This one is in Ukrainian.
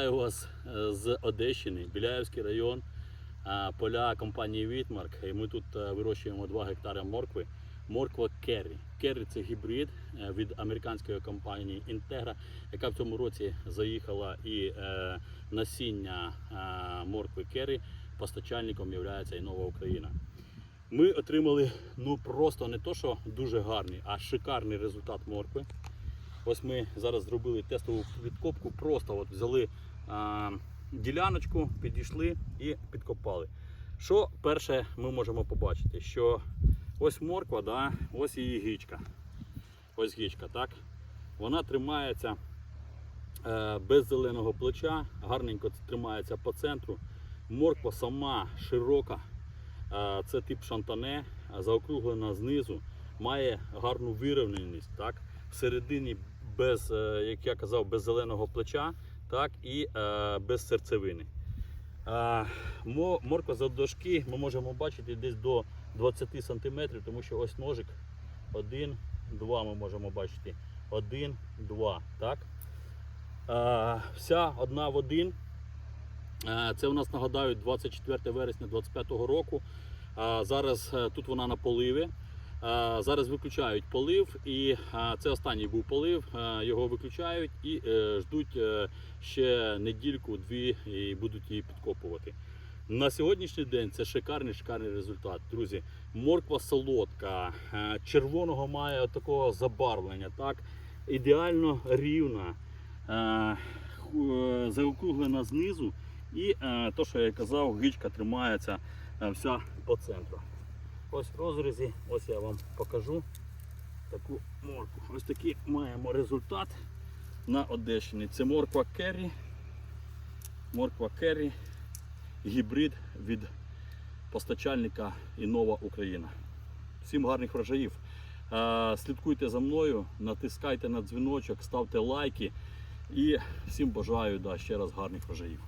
Вітаю вас е, з Одещини, Біляївський район, е, поля компанії Вітмарк. І ми тут е, вирощуємо 2 гектари моркви. Морква Керрі. Керрі це гібрид від американської компанії Integra, яка в цьому році заїхала і насіння моркви Керрі постачальником є і Нова Україна. Ми отримали ну просто не то, що дуже гарний, а шикарний результат моркви. Ось ми зараз зробили тестову підкопку, просто от взяли діляночку, підійшли і підкопали. Що перше ми можемо побачити? Що ось морква, да, ось її гічка. Ось гічка, так? Вона тримається е, без зеленого плеча, гарненько тримається по центру. Морква сама широка, е, це тип шантане, заокруглена знизу, має гарну вирівненість. Так? Всередині без, е, як я казав, без зеленого плеча, так і е, без серцевини. Е, мо- Морква завдовжки ми можемо бачити десь до 20 см, тому що ось ножик. Один, два ми можемо бачити. Один, два. Так? Е, вся одна в один. Е, Це у нас нагадаю 24 вересня 2025 року. Е, Зараз е, тут вона на поливі. Зараз виключають полив, і це останній був полив. Його виключають і е, ждуть е, ще недільку-дві і будуть її підкопувати. На сьогоднішній день це шикарний шикарний результат. Друзі, морква солодка, е, червоного має такого забарвлення, так? ідеально рівна, заокруглена знизу. І то, що я казав, гічка тримається вся по центру. Ось розрізі, ось я вам покажу таку моркву. Ось такий маємо результат на Одещині. Це морква керрі. Морква керрі, гібрид від постачальника Інова Україна. Всім гарних врожаїв. Слідкуйте за мною, натискайте на дзвіночок, ставте лайки. І всім бажаю да, ще раз гарних врожаїв.